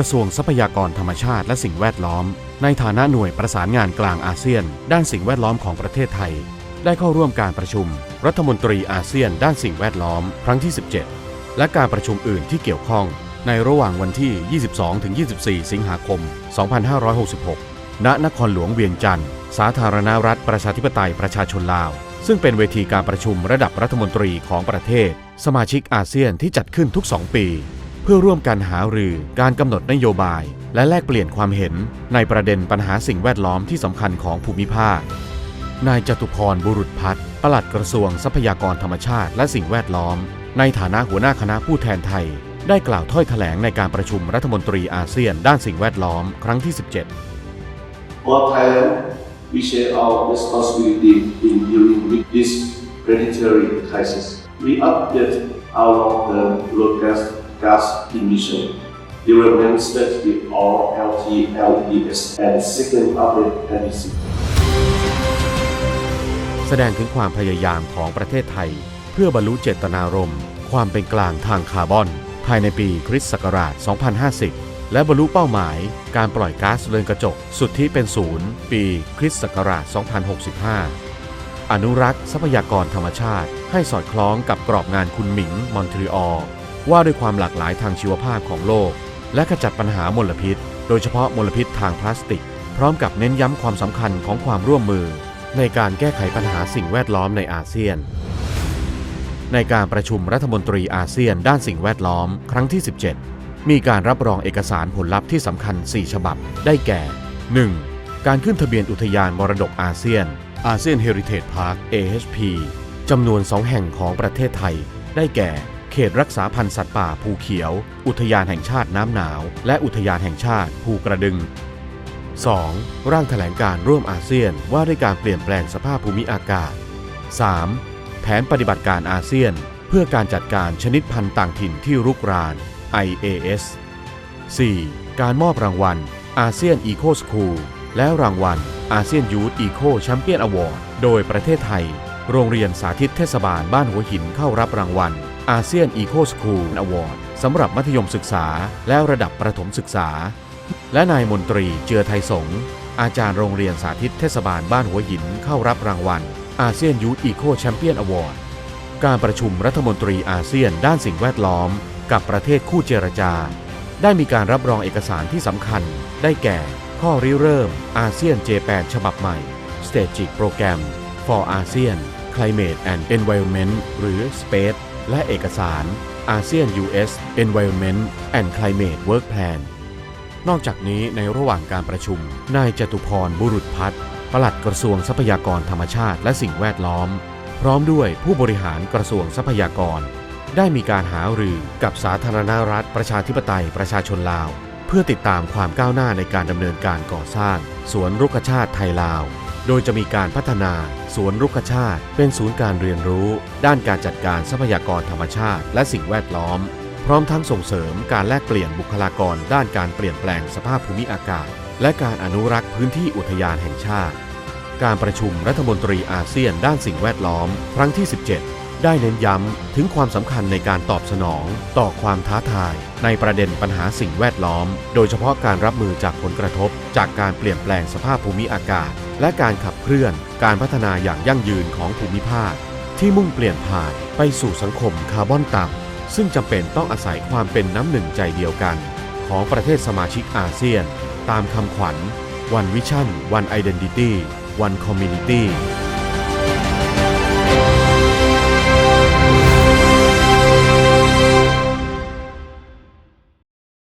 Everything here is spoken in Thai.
ระทรวงทรัพยากรธรรมชาติและสิ่งแวดล้อม ในฐานะหน่วยประสานงานกลางอาเซียน ด้านสิ่งแวดล้อมของประเทศไทย ได้เข้าร่วมการประชุม รัฐมนตรีอาเซียน ด้านสิ่งแวดล้อม ครั้งที่ 17 และการประชุมอื่นที่เกี่ยวข้อง ในระหว่างวันที่ 22-24 สิงหาคม 2566 ณ นครหลวงเวียงจันทร์ สาธารณรัฐประชาธิปไตยประชาชนลาว ซึ่งเป็นเวทีการประชุมระดับรัฐมนตรีของประเทศ สมาชิกอาเซียนที่จัดขึ้นทุก 2 ปี เพื่อร่วมกันหารือการกำหนดนโยบาย และแลกเปลี่ยนความเห็นในประเด็นปัญหาสิ่งแวดล้อมที่สำคัญของภูมิภาค นายจตุพรบุรุษพัฒน์ปลัดกระทรวงทรัพยากรธรรมชาติและสิ่งแวดล้อม ในฐานะหัวหน้าคณะผู้แทนไทย ได้กล่าวถ้อยแถลงในการประชุมรัฐมนตรีอาเซียนด้านสิ่งแวดล้อมครั้งที่ 17 For Thailand, we share our responsibility in dealing with this planetary crisis. We update our long-term broadcast gas emission development strategy or LTLES and second update NDC. แสดงถึงความพยายามของประเทศไทย เพื่อบรรลุเจตนารมณ์ความเป็นกลางทางคาร์บอน ภายในปีคริสต์ศักราช 2050 และบรรลุเป้าหมายการปล่อยก๊าซเรือนกระจก สุทธิเป็นศูนย์ปีคริสต์ศักราช 2065 อนุรักษ์ทรัพยากรธรรมชาติให้สอดคล้องกับกรอบงานคุณหมิงมอนทรีออล ว่าด้วยความหลากหลายทางชีวภาพของโลก และขจัดปัญหามลพิษ โดยเฉพาะมลพิษทางพลาสติก พร้อมกับเน้นย้ำความสำคัญของความร่วมมือ ในการแก้ไขปัญหาสิ่งแวดล้อมในอาเซียน ในการประชุมรัฐมนตรีอาเซียนด้านสิ่งแวดล้อม ครั้งที่ 17 มีการรับรองเอกสารผลลัพธ์ที่สำคัญ 4 ฉบับ ได้แก่ 1. การขึ้นทะเบียนอุทยานมรดกอาเซียนอาเซียนเฮริเทจพาร์ค AHP จำนวน 2 แห่งของประเทศไทย ได้แก่ เขตรักษาพันธุ์สัตว์ป่าภูเขียว อุทยานแห่งชาติน้ำหนาว และอุทยานแห่งชาติภูกระดึง 2. ร่างแถลงการร่วมอาเซียนว่าด้วยการเปลี่ยนแปลงสภาพภูมิอากาศ 3. แผนปฏิบัติการอาเซียน เพื่อการจัดการชนิดพันธุ์ต่างถิ่นที่รุกราน IAS 4. การมอบรางวัลอาเซียนอีโคสคูลและรางวัลอาเซียนยูทอีโคแชมเปี้ยนอวอร์ดโดยประเทศไทย โรงเรียนสาธิตเทศบาลบ้านหัวหินเข้ารับรางวัล อาเซียนอีโคสคูลอวอร์ดสำหรับมัธยมศึกษาและระดับประถมศึกษา และนายมนตรีเจือไทยสงฆ์อาจารย์โรงเรียนสาธิตเทศบาลบ้านหัวหินเข้ารับรางวัลอาเซียนยูทอีโคแชมเปี้ยนอวอร์ดการประชุมรัฐมนตรีอาเซียนด้านสิ่งแวดล้อม กับประเทศคู่เจรจา ได้มีการรับรองเอกสารที่สำคัญ ได้แก่ ข้อริเริ่ม อาเซียนเจแปนฉบับใหม่ Strategic Program for ASEAN Climate and Environment หรือ SPACE และเอกสาร ASEAN US Environment and Climate Work Plan นอกจากนี้ในระหว่างการประชุม นายจตุพรบุรุษพัฒน์ปลัดกระทรวงทรัพยากรธรรมชาติและสิ่งแวดล้อม พร้อมด้วยผู้บริหารกระทรวงทรัพยากร ได้มีการหารือกับสาธารณรัฐประชาธิปไตยประชาชนลาว เพื่อติดตามความก้าวหน้าในการดำเนินการก่อสร้าง สวนรุกชาติไทยลาว โดยจะมีการพัฒนาสวนรุกชาติ เป็นศูนย์การเรียนรู้ ด้านการจัดการทรัพยากรธรรมชาติ และสิ่งแวดล้อม พร้อมทั้งส่งเสริมการแลกเปลี่ยนบุคลากร ด้านการเปลี่ยนแปลงสภาพภูมิอากาศ และการอนุรักษ์พื้นที่อุทยานแห่งชาติ การประชุมรัฐมนตรีอาเซียนด้านสิ่งแวดล้อม ครั้งที่ 17 ได้เน้นย้ำถึงความสำคัญในการตอบสนอง ต่อความท้าทาย ในประเด็นปัญหาสิ่งแวดล้อม โดยเฉพาะการรับมือจากผลกระทบ จากการเปลี่ยนแปลงสภาพภูมิอากาศ และการขับเคลื่อน การพัฒนาอย่างยั่งยืนของภูมิภาค ที่มุ่งเปลี่ยนผ่านไปสู่สังคมคาร์บอนต่ำซึ่งจำเป็นต้องอาศัยความเป็นน้ำหนึ่งใจเดียวกัน ของประเทศสมาชิกอาเซียน ตามคำขวัญ One Vision One Identity One Community